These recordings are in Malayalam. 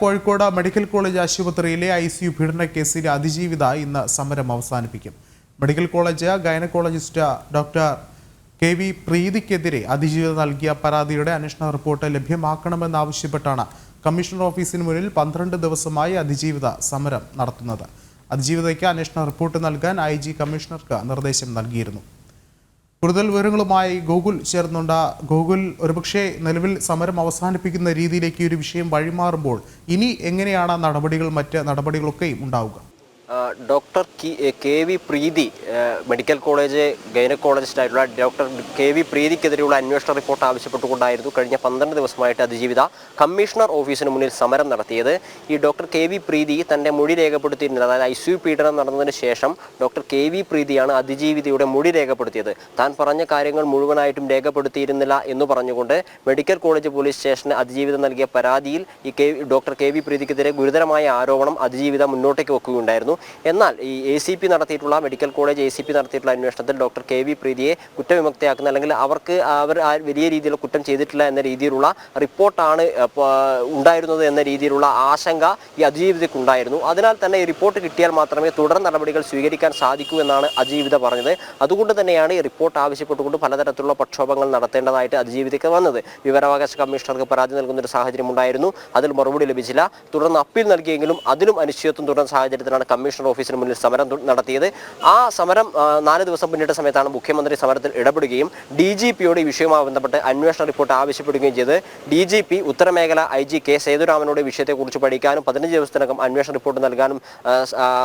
കോഴിക്കോട് മെഡിക്കൽ കോളേജ് ആശുപത്രിയിലെ ഐ സി യു പീഡന അതിജീവിത ഇന്ന് സമരം അവസാനിപ്പിക്കും. Medical college gynaecologist doctor K V പ്രീതിക്കെതിരെ അതിജീവിത നൽകിയ പരാതിയുടെ അന്വേഷണ റിപ്പോർട്ട് ലഭ്യമാക്കണമെന്നാവശ്യപ്പെട്ടാണ് കമ്മീഷണർ ഓഫീസിന് മുന്നിൽ പന്ത്രണ്ട് ദിവസമായി അതിജീവിത സമരം നടത്തുന്നത്. അതിജീവിതയ്ക്ക് അന്വേഷണ റിപ്പോർട്ട് നൽകാൻ ഐ കമ്മീഷണർക്ക് നിർദ്ദേശം നൽകിയിരുന്നു. കൂടുതൽ വിവരങ്ങളുമായി ഗൂഗിൾ ചേർന്നുണ്ട്. ഗൂഗിൾ ഒരുപക്ഷെ നിലവിൽ സമരം അവസാനിപ്പിക്കുന്ന രീതിയിലേക്ക് ഒരു വിഷയം വഴിമാറുമ്പോൾ ഇനി എങ്ങനെയാണ് നടപടികൾ മറ്റ് നടപടികളൊക്കെയും ഉണ്ടാവുക? Doctor K- V Preethi medical college gynaecologist ആയിട്ടുള്ള ഡോക്ടർ കെ വി പ്രീതിക്കെതിരെയുള്ള അന്വേഷണ റിപ്പോർട്ട് ആവശ്യപ്പെട്ടുകൊണ്ടായിരുന്നു കഴിഞ്ഞ പന്ത്രണ്ട് ദിവസമായിട്ട് അതിജീവിത കമ്മീഷണർ ഓഫീസിന് മുന്നിൽ സമരം നടത്തിയത്. ഈ ഡോക്ടർ കെ വി പ്രീതി തന്റെ മൊഴി രേഖപ്പെടുത്തിയിരുന്നത് അതായത് ഐ സി പീഡനം നടന്നതിന് ശേഷം ഡോക്ടർ കെ വി പ്രീതിയാണ് അതിജീവിതയുടെ മൊഴി രേഖപ്പെടുത്തിയത്. താൻ പറഞ്ഞ കാര്യങ്ങൾ മുഴുവനായിട്ടും രേഖപ്പെടുത്തിയിരുന്നില്ല എന്ന് പറഞ്ഞുകൊണ്ട് മെഡിക്കൽ കോളേജ് പോലീസ് സ്റ്റേഷന് അതിജീവിത നൽകിയ പരാതിയിൽ ഈ കെ ഡോക്ടർ കെ വി പ്രീതിക്കെതിരെ ഗുരുതരമായ ആരോപണം അതിജീവിത മുന്നോട്ടേക്ക് വെക്കുകയുണ്ടായിരുന്നു. എന്നാൽ ഈ എ സി പി നടത്തിയിട്ടുള്ള medical college A C P നടത്തിയിട്ടുള്ള അന്വേഷണത്തിൽ ഡോക്ടർ കെ വി പ്രീതിയെ കുറ്റവിമുക്തയാക്കുന്ന അല്ലെങ്കിൽ അവർക്ക് അവർ വലിയ രീതിയിലുള്ള കുറ്റം ചെയ്തിട്ടില്ല എന്ന രീതിയിലുള്ള റിപ്പോർട്ടാണ് ഉണ്ടായിരുന്നത് എന്ന രീതിയിലുള്ള ആശങ്ക ഈ അതിജീവിതയ്ക്ക് ഉണ്ടായിരുന്നു. അതിനാൽ തന്നെ ഈ റിപ്പോർട്ട് കിട്ടിയാൽ മാത്രമേ തുടർ നടപടികൾ സ്വീകരിക്കാൻ സാധിക്കൂ എന്നാണ് അതിജീവിത പറഞ്ഞത്. അതുകൊണ്ട് തന്നെയാണ് ഈ റിപ്പോർട്ട് ആവശ്യപ്പെട്ടുകൊണ്ട് പലതരത്തിലുള്ള പ്രക്ഷോഭങ്ങൾ നടത്തേണ്ടതായിട്ട് അതിജീവിതയ്ക്ക് വന്നത്. വിവരാവകാശ കമ്മീഷണർക്ക് പരാതി നൽകുന്ന ഒരു സാഹചര്യം ഉണ്ടായിരുന്നു. അതിൽ മറുപടി ലഭിച്ചില്ല. തുടർന്ന് അപ്പീൽ നൽകിയെങ്കിലും അതിലും അനിശ്ചിതത്വം തുടർന്ന സാഹചര്യത്തിലാണ് കമ്മീഷണർ ഓഫീസിന് മുന്നിൽ സമരം നടത്തിയത്. ആ സമരം നാല് ദിവസം പിന്നിട്ട സമയത്താണ് മുഖ്യമന്ത്രി സമരത്തിൽ ഇടപെടുകയും ഡി ജി പിയോട് ഈ വിഷയവുമായി ബന്ധപ്പെട്ട് അന്വേഷണ റിപ്പോർട്ട് ആവശ്യപ്പെടുകയും ചെയ്ത് ഡി ജി പി ഉത്തരമേഖല ഐ ജി കെ സേതുരാമനോട് വിഷയത്തെക്കുറിച്ച് പഠിക്കാനും പതിനഞ്ച് ദിവസത്തിനകം അന്വേഷണ റിപ്പോർട്ട് നൽകാനും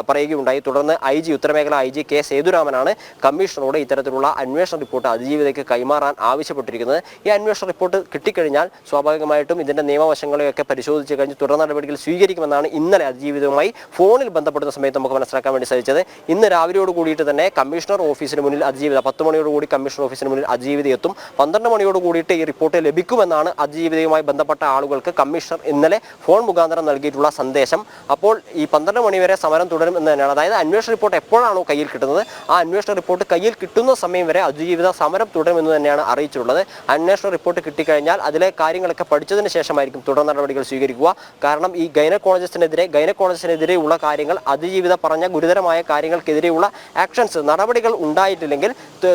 പറയുകയുണ്ടായി. തുടർന്ന് ഐ ജി ഉത്തരമേഖല ഐ ജി കെ സേതുരാമനാണ് കമ്മീഷണറോട് ഇത്തരത്തിലുള്ള അന്വേഷണ റിപ്പോർട്ട് അതിജീവിതയ്ക്ക് കൈമാറാൻ ആവശ്യപ്പെട്ടിരിക്കുന്നത്. ഈ അന്വേഷണ റിപ്പോർട്ട് കിട്ടിക്കഴിഞ്ഞാൽ സ്വാഭാവികമായിട്ടും ഇതിന്റെ നിയമവശങ്ങളെയൊക്കെ പരിശോധിച്ച് കഴിഞ്ഞ് തുടർ നടപടികൾ സ്വീകരിക്കുമെന്നാണ് ഇന്നലെ അതിജീവിതവുമായി ഫോണിൽ ബന്ധപ്പെടുന്ന സമയത്ത് നമുക്ക് മനസ്സിലാക്കാൻ വേണ്ടി സാധിച്ചത്. ഇന്ന് രാവിലെയോട് കൂടിയിട്ട് തന്നെ കമ്മീഷണർ ഓഫീസിന് മുന്നിൽ അതിജീവിത പത്ത് മണിയോട് കൂടി കമ്മീഷണർ ഓഫീസിന് മുന്നിൽ അതിജീവിത എത്തും. പന്ത്രണ്ട് മണിയോട് കൂടിയിട്ട് ഈ റിപ്പോർട്ട് ലഭിക്കുമെന്നാണ് അതിജീവിതയുമായി ബന്ധപ്പെട്ട ആളുകൾക്ക് കമ്മീഷണർ ഇന്നലെ ഫോൺ മുഖാന്തരം നൽകിയിട്ടുള്ള സന്ദേശം. അപ്പോൾ ഈ പന്ത്രണ്ട് മണിവരെ സമരം തുടരും എന്ന് തന്നെയാണ്. അതായത് അന്വേഷണ റിപ്പോർട്ട് എപ്പോഴാണോ കയ്യിൽ കിട്ടുന്നത് ആ അന്വേഷണ റിപ്പോർട്ട് കയ്യിൽ കിട്ടുന്ന സമയം വരെ അതിജീവിത സമരം തുടരുമെന്ന് തന്നെയാണ് അറിയിച്ചിട്ടുള്ളത്. അന്വേഷണ റിപ്പോർട്ട് കിട്ടിക്കഴിഞ്ഞാൽ അതിലെ കാര്യങ്ങളൊക്കെ പഠിച്ചതിന് ശേഷമായിരിക്കും തുടർ നടപടികൾ സ്വീകരിക്കുക. കാരണം ഈ ഗൈനക്കോളജിസ്റ്റിനെതിരെ ഗൈനക്കോളജിസ്റ്റിനെതിരെയുള്ള കാര്യങ്ങൾ അതിജീവിത പറഞ്ഞ ഗുരുതരമായ കാര്യങ്ങൾക്കെതിരെയുള്ള ആക്ഷൻസ് നടപടികൾ ഉണ്ടായിട്ടില്ലെങ്കിൽ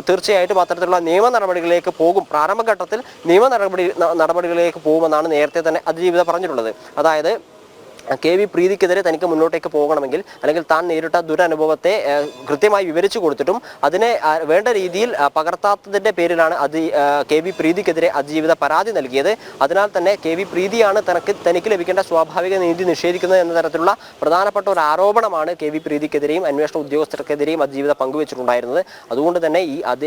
തീർച്ചയായിട്ടും അത്തരത്തിലുള്ള നിയമ നടപടികളിലേക്ക് പോകും. പ്രാരംഭഘട്ടത്തിൽ നിയമ നടപടി നടപടികളിലേക്ക് പോകുമെന്നാണ് നേരത്തെ തന്നെ അതിജീവിത പറഞ്ഞിട്ടുള്ളത്. അതായത് കെ വി പ്രീതിക്കെതിരെ തനിക്ക് മുന്നോട്ടേക്ക് പോകണമെങ്കിൽ അല്ലെങ്കിൽ താൻ നേരിട്ട ദുരനുഭവത്തെ കൃത്യമായി വിവരിച്ചു കൊടുത്തിട്ടും അതിനെ വേണ്ട രീതിയിൽ പകർത്താത്തതിന്റെ പേരിലാണ് അതി കെ വി പ്രീതിക്കെതിരെ അതിജീവിത പരാതി നൽകിയത്. അതിനാൽ തന്നെ കെ വി പ്രീതിയാണ് തനക്ക് തനിക്ക് ലഭിക്കേണ്ട സ്വാഭാവിക നീതി നിഷേധിക്കുന്നത് എന്ന തരത്തിലുള്ള പ്രധാനപ്പെട്ട ഒരു ആരോപണമാണ് കെ വി പ്രീതിക്കെതിരെയും അന്വേഷണ ഉദ്യോഗസ്ഥർക്കെതിരെയും അതിജീവിത പങ്കുവച്ചിട്ടുണ്ടായിരുന്നത്. അതുകൊണ്ട് തന്നെ ഈ അത്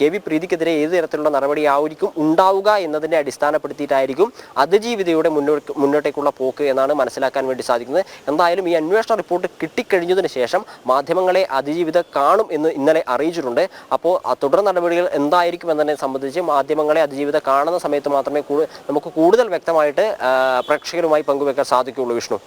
കെ വി പ്രീതിക്കെതിരെ ഏത് തരത്തിലുള്ള നടപടിയായിരിക്കും ഉണ്ടാവുക എന്നതിനെ അടിസ്ഥാനപ്പെടുത്തിയിട്ടായിരിക്കും അതിജീവിതയുടെ മുന്നോട്ട് മുന്നോട്ടേക്കുള്ള പോക്ക് എന്നാണ് മനസ്സിലാക്കാൻ വേണ്ടി സാധിക്കുന്നത്. എന്തായാലും ഈ അന്വേഷണ റിപ്പോർട്ട് കിട്ടിക്കഴിഞ്ഞതിന് ശേഷം മാധ്യമങ്ങളെ അതിജീവിത കാണും എന്ന് ഇന്നലെ അറിയിച്ചിട്ടുണ്ട്. അപ്പോൾ തുടർ നടപടികൾ എന്തായിരിക്കും എന്നതിനെ സംബന്ധിച്ച് മാധ്യമങ്ങളെ അതിജീവിത കാണുന്ന സമയത്ത് മാത്രമേ നമുക്ക് കൂടുതൽ വ്യക്തമായിട്ട് പ്രേക്ഷകരുമായി പങ്കുവെക്കാൻ സാധിക്കുകയുള്ളൂ വിഷ്ണു.